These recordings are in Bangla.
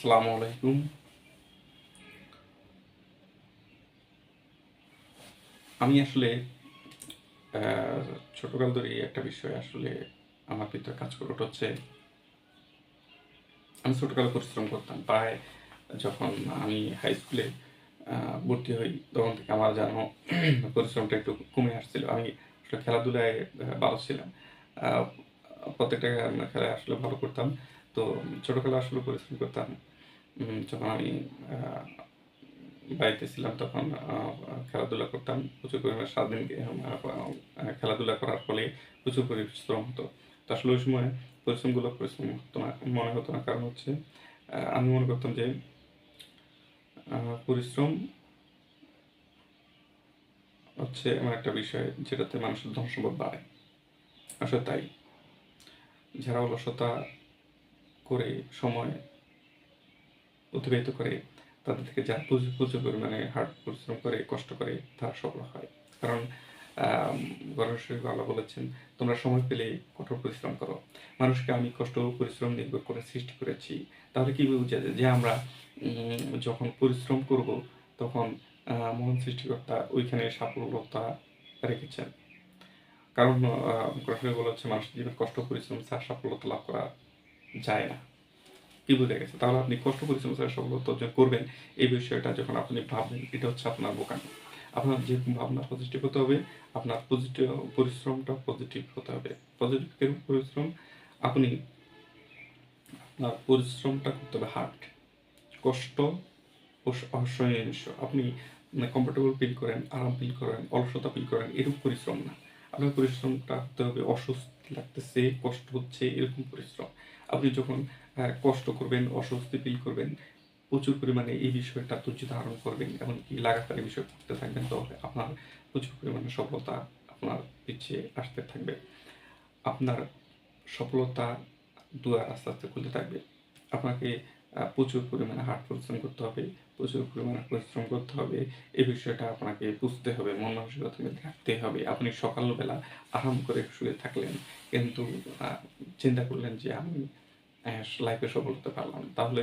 আসসালামু আলাইকুম। আমি আসলে ছোটকাল ধরেই একটা বিষয় আসলে আমার ভিতরে কাজ করে ওটা হচ্ছে, আমি ছোটকালে পরিশ্রম করতাম। প্রায় যখন আমি হাই স্কুলে ভর্তি হই, তখন থেকে আমার যেন পরিশ্রমটা একটু কমে আসছিল। আমি আসলে খেলাধুলায় ভালো ছিলাম। প্রত্যেকটা খেলায় আসলে ভালো করতাম। তো ছোটবেলা আসলে পরিশ্রম করতাম। যখন আমি বাড়িতে ছিলাম তখন খেলাধুলা করতাম, প্রচুর পরিমাণে সারাদিন খেলাধুলা করার ফলে প্রচুর পরিশ্রম হতো। তো আসলে ওই সময় পরিশ্রমগুলো পরিশ্রম হতো না, মনে হতো না। কারণ হচ্ছে আমি মনে করতাম যে পরিশ্রম হচ্ছে এমন একটা বিষয় যেটাতে মানুষের ধন সম্পদ বাড়ে। আসলে তাই। যারা অলসতা করে সময় অতিবাহিত করে তাদের থেকে যারা প্রচুর পরিমাণে হার্ড পরিশ্রম করে, কষ্ট করে, তারা সফল হয়। কারণ গণেশ আল্লাহ বলেছেন, তোমরা সময় পেলে কঠোর পরিশ্রম করো। মানুষকে আমি কষ্ট পরিশ্রম নির্ভর করে সৃষ্টি করেছি। তাহলে কি বোঝা যায় যে আমরা যখন পরিশ্রম করব, তখন মহান সৃষ্টিকর্তা ওইখানে সাফল্যতা রেখেছেন। কারণ গণেশ বলেছে, মানুষের জীবনে কষ্ট পরিশ্রম ছাড়া সাফল্যতা লাভ করা যায় না। কি বুঝে গেছে? তাহলে আপনি কষ্ট পরিশ্রম ছাড়া সফলতা অর্জন করবেন। এই বিষয়টা যখন আপনি ভাববেন, এটা হচ্ছে আপনার বোকামি। আপনার যে ভাবনা পজিটিভ হতে হবে, আপনার পজিটিভ পরিশ্রমটা পজিটিভ হতে হবে। পজিটিভ কীরকম পরিশ্রম? আপনি আপনার পরিশ্রমটা করতে হবে হার্ড কষ্ট ও অসহ্য আপনি কমফোর্টেবল ফিল করেন, আরাম ফিল করেন, অলসতা ফিল করেন, এরকম পরিশ্রম না। আপনার পরিশ্রমটা হতে হবে অস্বস্তি লাগতেছে, কষ্ট হচ্ছে, এরকম পরিশ্রম। আপনি যখন কষ্ট করবেন, অস্বস্তি ফিল করবেন, প্রচুর পরিমাণে এই বিষয়টা ধৈর্য ধারণ করবেন, এমনকি লাগাতার এই বিষয় করতে থাকবেন, তাহলে আপনার প্রচুর পরিমাণে সফলতা আপনার পিছিয়ে আসতে থাকবে। আপনার সফলতা দুয়ার আস্তে আস্তে খুলতে থাকবে। আপনাকে প্রচুর পরিমাণে হার্ড পরিশ্রম করতে হবে, প্রচুর পরিমাণে পরিশ্রম করতে হবে এই বিষয়টা আপনাকে বুঝতে হবে, মন মানসিকতা রাখতে হবে। আপনি সকালবেলা আরাম করে শুয়ে থাকলেন, কিন্তু চিন্তা করলেন যে আমি লাইফে সফল হতে পারলাম। তাহলে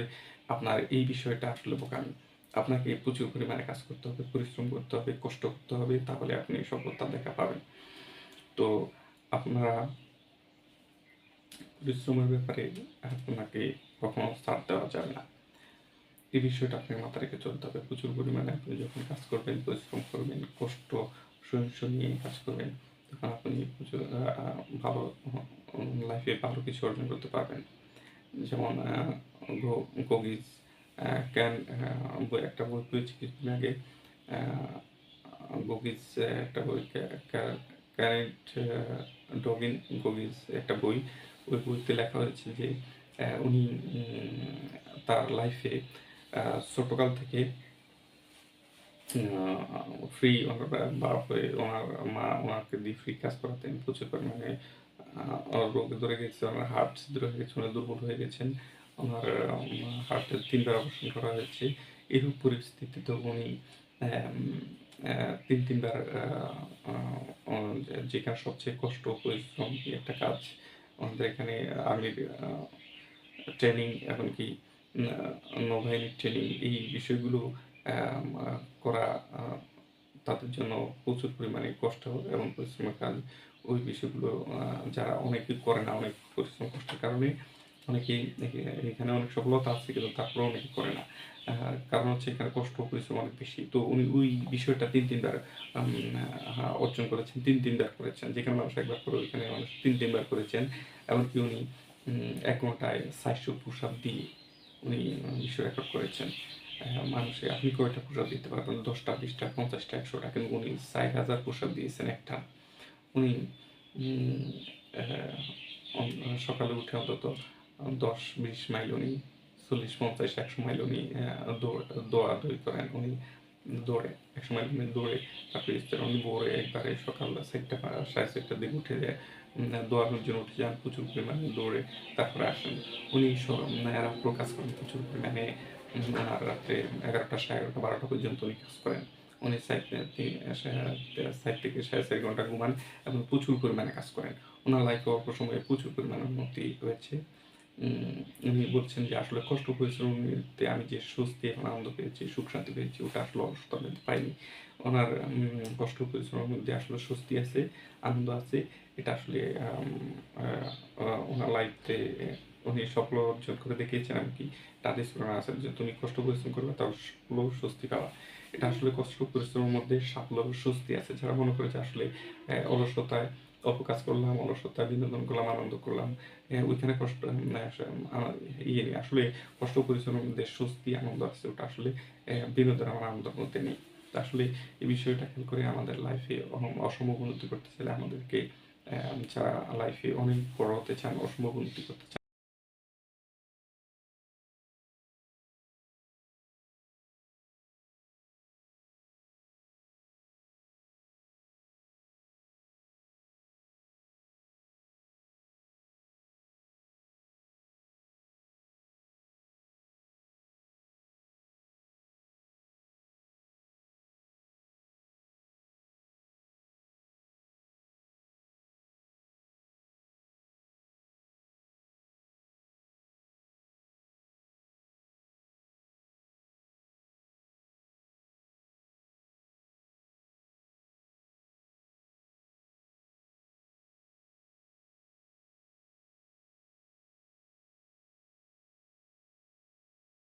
আপনার এই বিষয়টা আসলে বোকামি। আপনাকে প্রচুর পরিমাণে কাজ করতে হবে, পরিশ্রম করতে হবে, কষ্ট করতে হবে, তাহলে আপনি সফলতা দেখা পাবেন। তো আপনারা পরিশ্রমের ব্যাপারে আপনাকে কখনো ছাড় দেওয়া যাবে না। এই বিষয়টা আপনি মাথা রেখে চলতে হবে। প্রচুর পরিমাণে আপনি যখন কাজ করবেন, পরিশ্রম করবেন, কষ্ট, সহিংস নিয়ে কাজ করবেন, তখন আপনি প্রচুর ভালো লাইফে ভালো কিছু অর্জন করতে পারবেন। যেমন গগিজ ক্যান বই, একটা বই পড়েছি কিছুদিন আগে। গগিজ একটা বই ক্যারেন্ট ডগিন গগিজ একটা বই। ওই বইতে লেখা হয়েছে যে উনি তার লাইফে ছোটকাল থেকে ফ্রি ওনার বা- বাপ হয়ে ওনার মা, ওনাকে দিয়ে ফ্রি কাজ করাতেন, প্রচুর পরিমাণে ওনার রোগ ধরে গেছে, ওনার হার্ট ছিদ্র হয়ে গেছে, উনি দুর্বল হয়ে গেছেন, ওনার হার্টের তিনবার অপারেশন করা হয়েছে। এরূপ পরিস্থিতিতে তো উনি তিন, তিনবার যেখানে সবচেয়ে কষ্ট, পরিশ্রম একটা কাজ আমাদের এখানে আর্মির ট্রেনিং এমনকি নৌবাহিনীর ট্রেনিং এই বিষয়গুলো করা তাদের জন্য প্রচুর পরিমাণে কষ্ট এবং পরিশ্রমের কাজ। ওই বিষয়গুলো যারা অনেকে করে না, অনেক পরিশ্রম কষ্টের কারণে অনেকেই, এখানে অনেক সফলতা আছে, কিন্তু তারপরে অনেকে করে না। কারণ হচ্ছে এখানে কষ্ট পরিশ্রম অনেক বেশি। তো উনি ওই বিষয়টা তিন তিনবার অর্জন করেছেন, তিন তিনবার করেছেন। যেখানে মানুষ একবার করে, ওইখানে মানুষ তিন তিনবার করেছেন। এমনকি উনি এক ঘন্টায় চারশো পুষাপ দিয়ে উনি বিশ্ব রেকর্ড করেছেন। মানুষে, আপনি কয়টা পোশাক দিতে পারবেন? দশটা, বিশটা, পঞ্চাশটা, একশোটা। কিন্তু উনি ষাট হাজার পোশাক দিয়েছেন একটা। উনি সকালে উঠে অন্তত দশ, বিশ মাইল উনি চল্লিশ পঞ্চাশ একশো মাইল উনি দৌড়াদৌড়ি করেন। উনি দৌড়ে, একশো মাইল উনি দৌড়ে তারপরে ইস্তের উনি ভোরে একবারে সকাল সাতটা সাড়ে চারটার দিকে উঠে যায়। দৌড়ানোর জন্য উঠে যান, প্রচুর পরিমাণে দৌড়ে তারপরে আসেন। উনি স- রাত্র কাজ করেন প্রচুর পরিমাণে। রাত্রে এগারোটা সাড়ে এগারোটা বারোটা পর্যন্ত উনি কাজ করেন। উনি সাইড থেকে সাড়ে চার ঘণ্টা ঘুমান এবং প্রচুর পরিমাণে কাজ করেন। ওনার লাইফে অল্প সময়ে প্রচুর পরিমাণে উন্নতি হয়েছে। উনি বলছেন যে আসলে কষ্ট পরিশ্রমতে আমি যে স্বস্তি এবং আনন্দ পেয়েছি সুখ শান্তি পেয়েছি, ওটা আসলে মধ্যে পাইনি। ওনার কষ্ট পরিশ্রমের মধ্যে আসলে স্বস্তি আছে, আনন্দ আছে। এটা আসলে ওনার লাইফে উনি সফল অর্জন করে দেখিয়েছেন আর কি তাদের তুলনা আছে যে তুমি কষ্ট পরিশ্রম করবে তার স্বস্তি পাওয়া এটা আসলে কষ্ট পরিশ্রমের মধ্যে সাফল্য স্বস্তি আছে। যারা মনে করে যে আসলে অলসতায় অল্প কাজ করলাম, অলসতা, বিনোদন করলাম, আনন্দ করলাম ওইখানে কষ্ট আমার ইয়ে। আসলে কষ্ট পরিশ্রমের মধ্যে স্বস্তি, আনন্দ আছে, ওটা আসলে বিনোদন আমার আনন্দের মধ্যে নেই আসলে এই বিষয়টা খেয়াল করে আমাদের লাইফে অসম্ভব উন্নতি করতে চাইলে আমাদেরকে যারা লাইফে অনেক বড় হতে চান অসম্ভব উন্নতি করতে চান